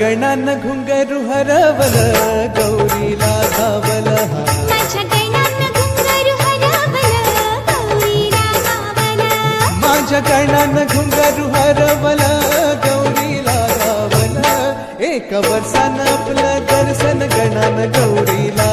गणान घुंगरु हरवल गौरीला धावल माझ्या गणान घुंगरु हरवल गौरीला धावल एक वर्षानं आपलं दर्शन गणान गौरीला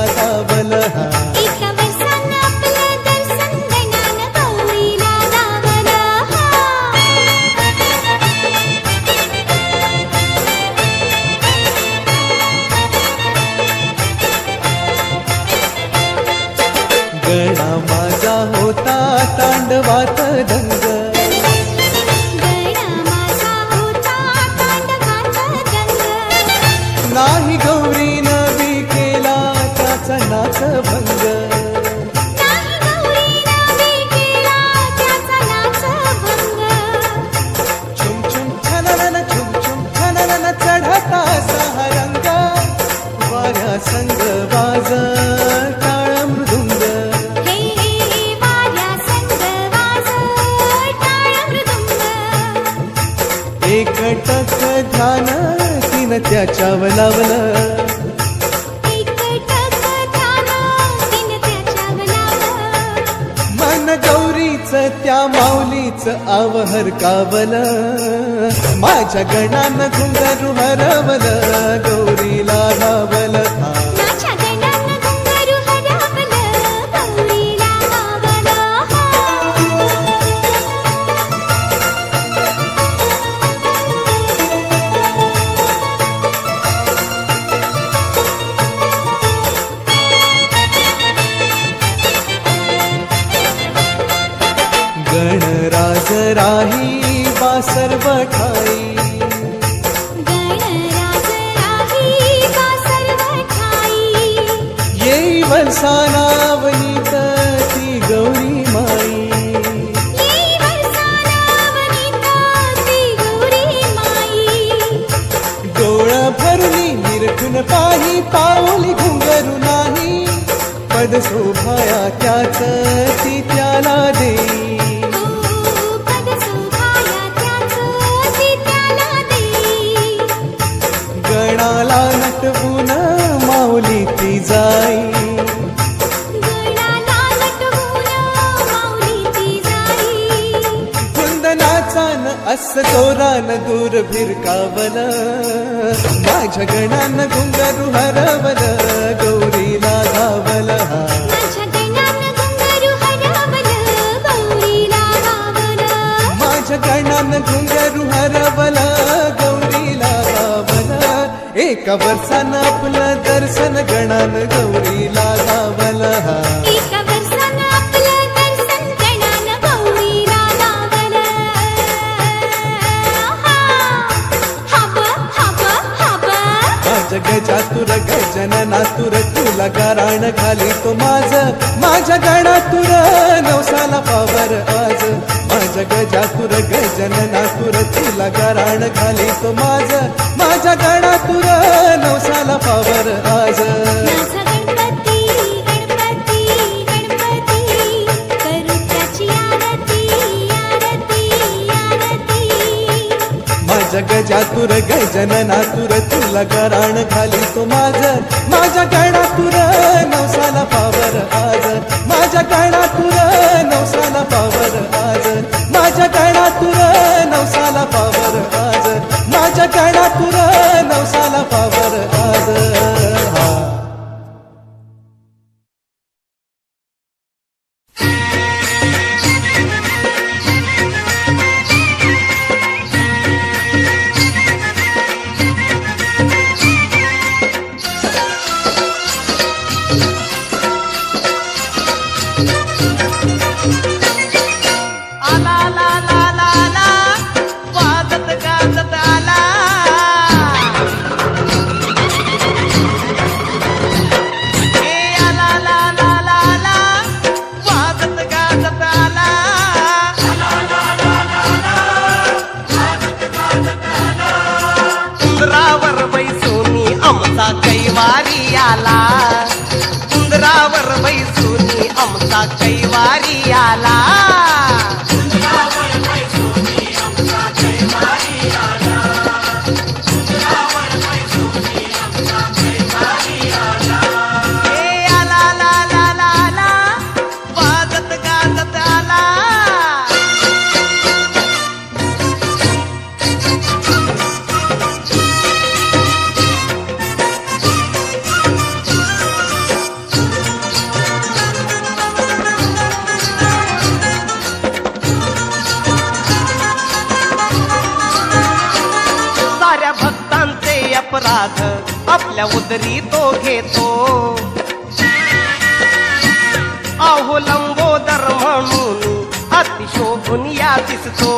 सब पावलं माझ्या गणानं जाई. चान अस चोरान दूर भिरकावल माझ्या गणान घुंगरू हरवल गौरीला धावल माझ्या गणान घुंगरू हरवला एका वर्षानं आपलं दर्शन गणान गौरीला लावला गजातुर गजननातुर तुला गाराण खाली तो माझ. माझ्या गणातुर नवसाला पावर आज. गजातुर गजननातुर तिला गराण खाली तो माझ. माझ्या गणातुर नवसाला पावर आज. माझ्या गजन नातुर तुला कराण खाली तो माझ. माझ्या गणातुर नवसाला पावर आज. माझ्या गणातुर नवसाला पावर आज. माझ्या कानातून नवसाला पावर आज माझ्या कानातून नवसाला साथ आपल्या उदरी तो घेतो. आहो लंबोदर म्हणून अतिशोभून या दिसतो.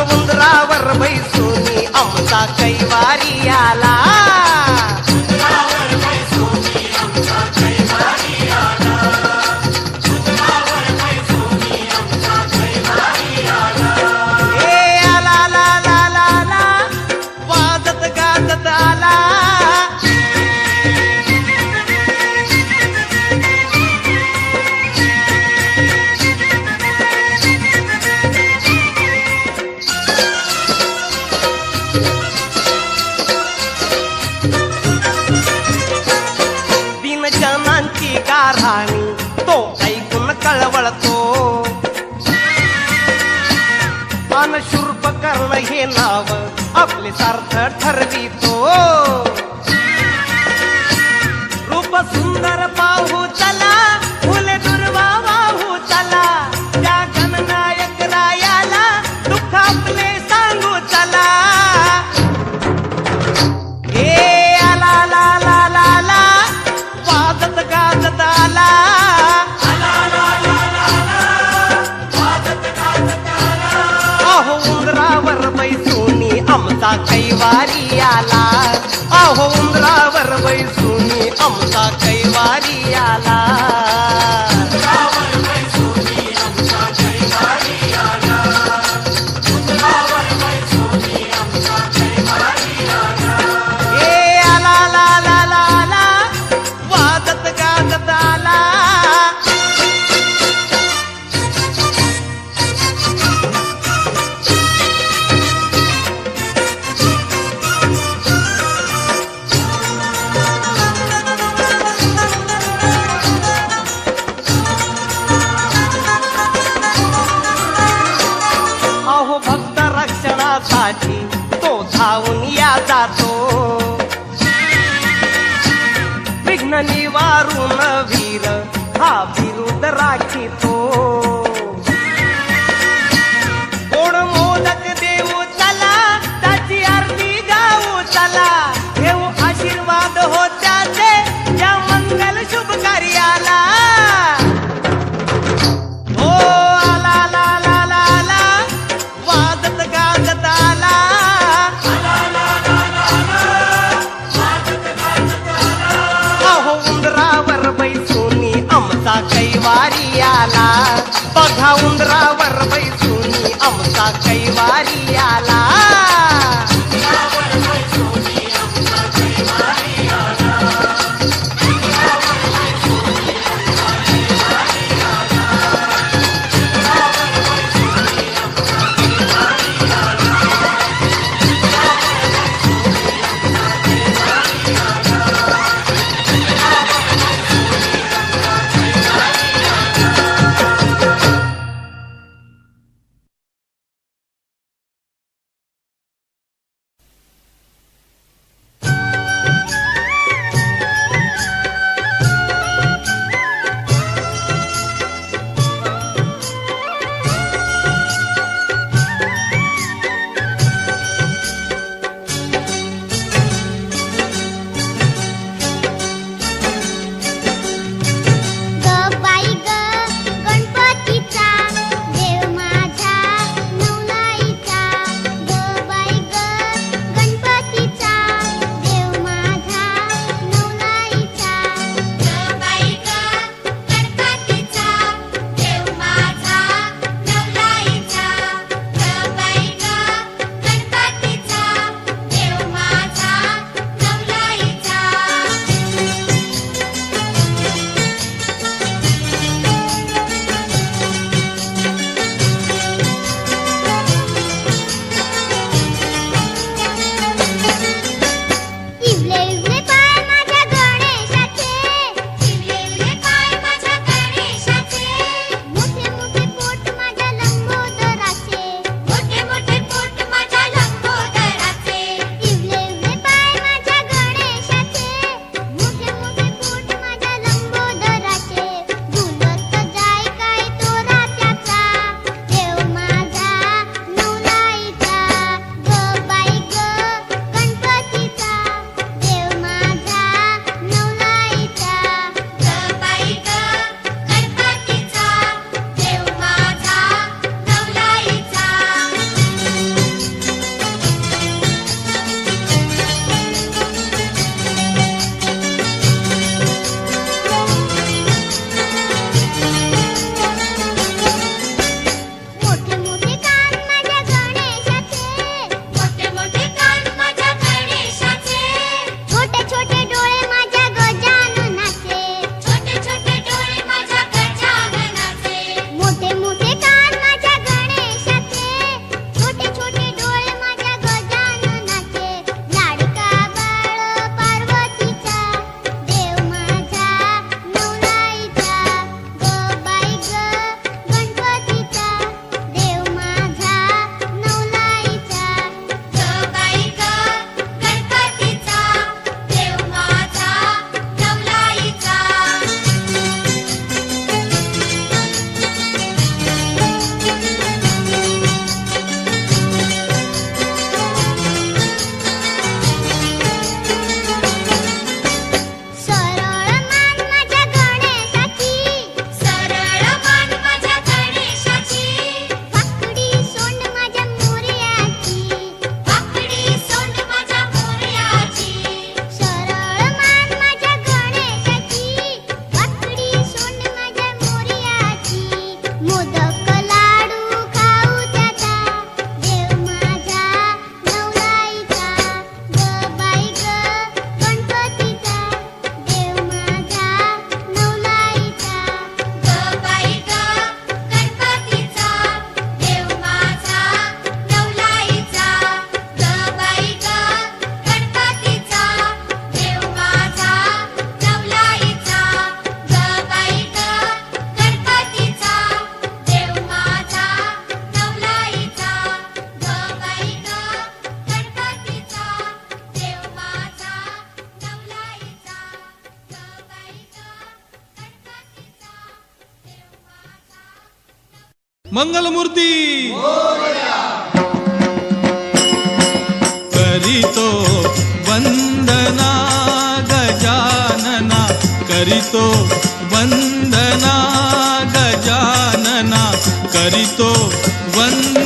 उंदरावर बैसून आमचा कैवारी आला. कैवारी आला. अहो उंदरावर वैसुनी आमचा कैवारी आला. ராட்சி போ कैवारी करितो वंदना गजानना करितो वंदना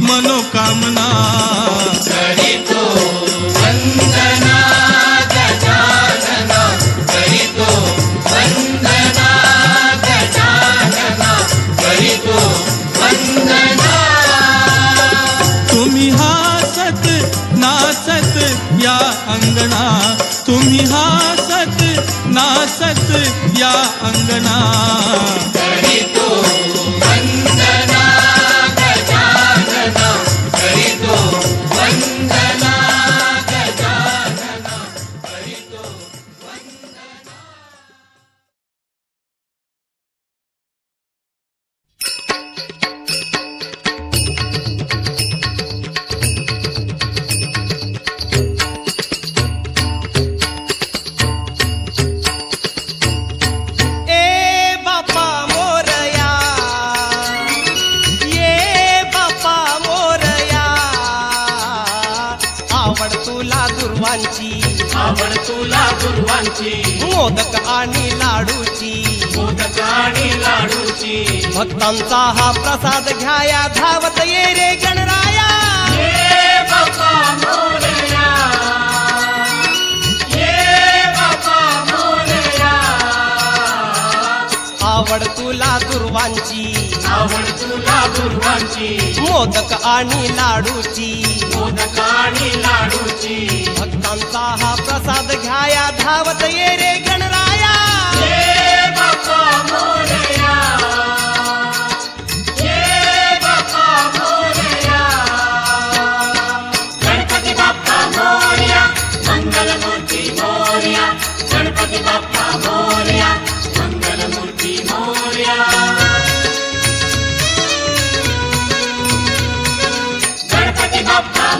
મનોકામના गुरुवांची. आवड तुला गुरुवांची. मोदक आणि लाडूची. मोदक आणि लाडूची. भक्तांचा हा प्रसाद घ्याया धावत ये रे गणराया. Yeah.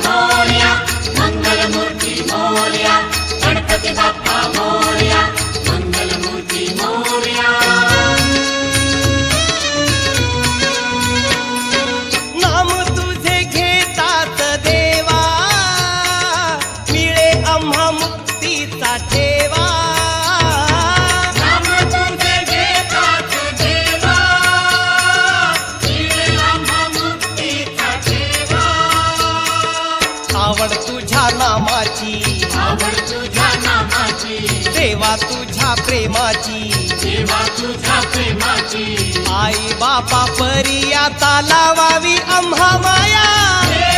मोर्या मंगलमूर्ती मोर्या गणपती बाप्पा मोर्या। तुझ्या प्रेमाची. जेव्हा तुझ्या प्रेमाची. आई बापा परी आता लावावी आम्हा माया.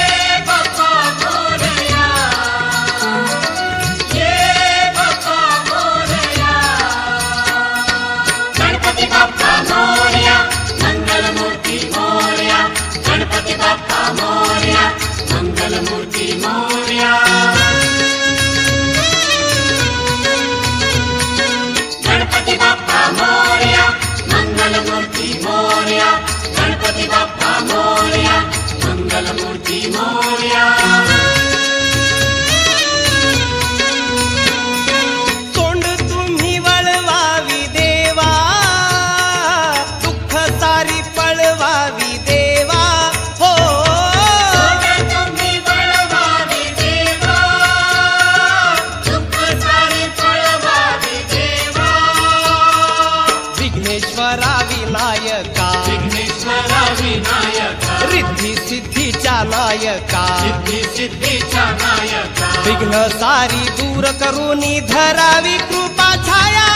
करून धरावी कृपा छाया।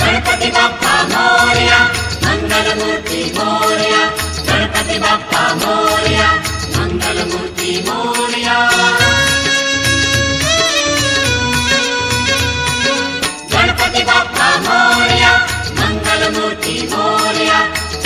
गणपती बाप्पा मोरया मंगलमूर्ती मोर्या। गणपती बाप्पा मंगलमूर्ती गणपती बाप्पा मंगलमूर्ती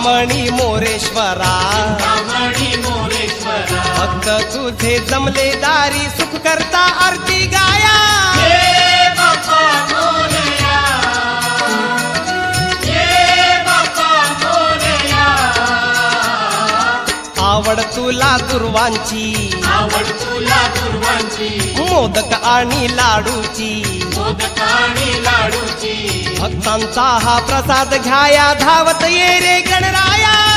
चिंतामणी मोरेश्वरा. मोरेश्वरा. भक्त तुझे जमले दारी सुख करता आरती गाया. आवड तुला दुर्वांची. आवड तुला दुर्वांची. मोदक आणि लाडूची. भक्तांचा हा प्रसाद घ्याया धावत ये रे गणराया.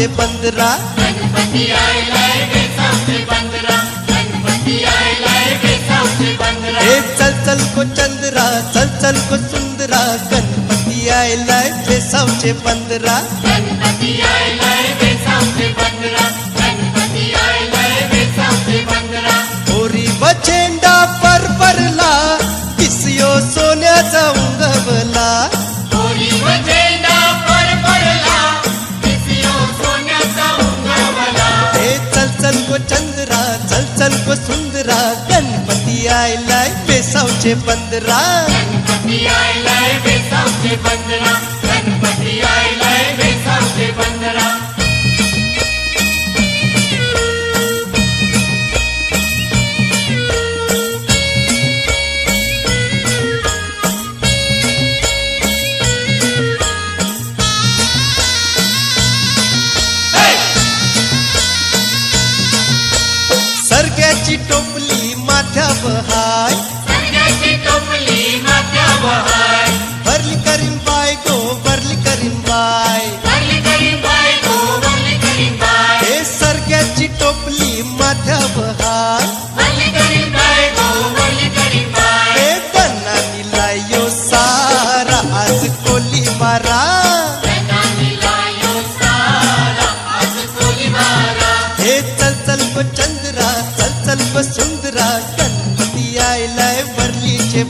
बेसावचे बंदरा। गणपती आयलाय बेसावचे बंदरा। गणपती आयलाय बेसावचे बंदरा। हे चल चल को चंद्रा चल चल को सुंदरा। गणपती आयलाय बेसावचे बंदरा। गणपती आयलाय बेसावचे बंदरा। सातशे पंधरा गणपती आयलाय बेसावचे पंधरा गणपती आयलाय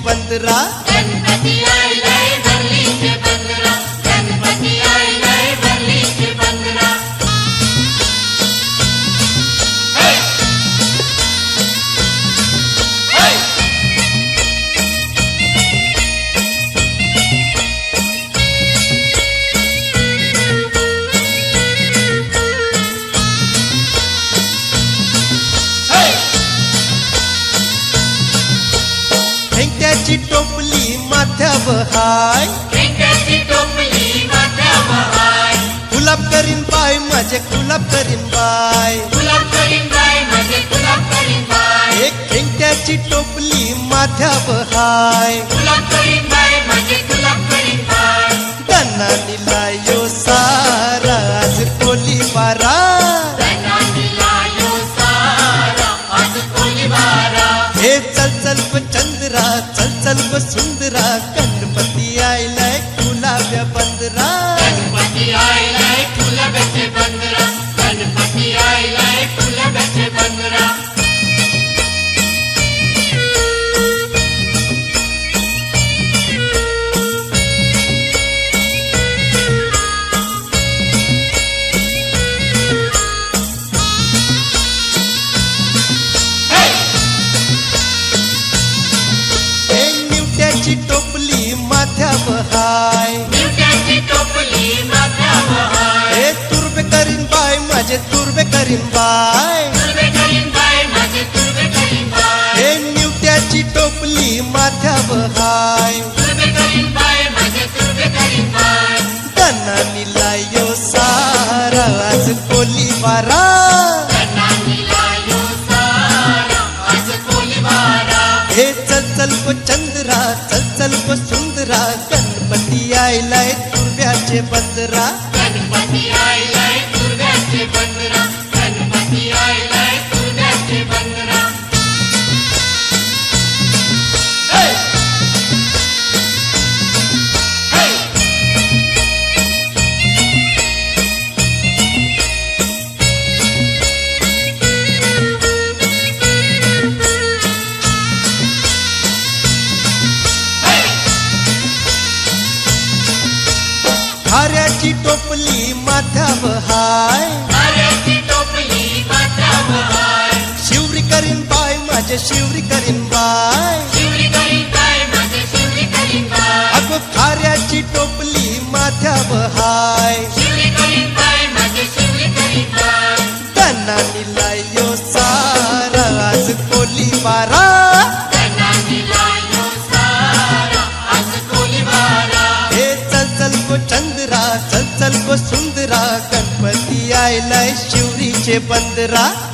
பந்துரா हाय। गुलाब करीन बाय माझे गुलाब करीन बाय. एक खेंट्याची टोपली माथ्यावर हाय. यो हे चंद्रा चल चल सुंदरा வரா ठाव हाय. त्यांना निलायो सारा कोली बारा. हे चल चल को चंद्रा चल चल को सुंदरा. गणपती आयलाय शिवरीचे बंदरा.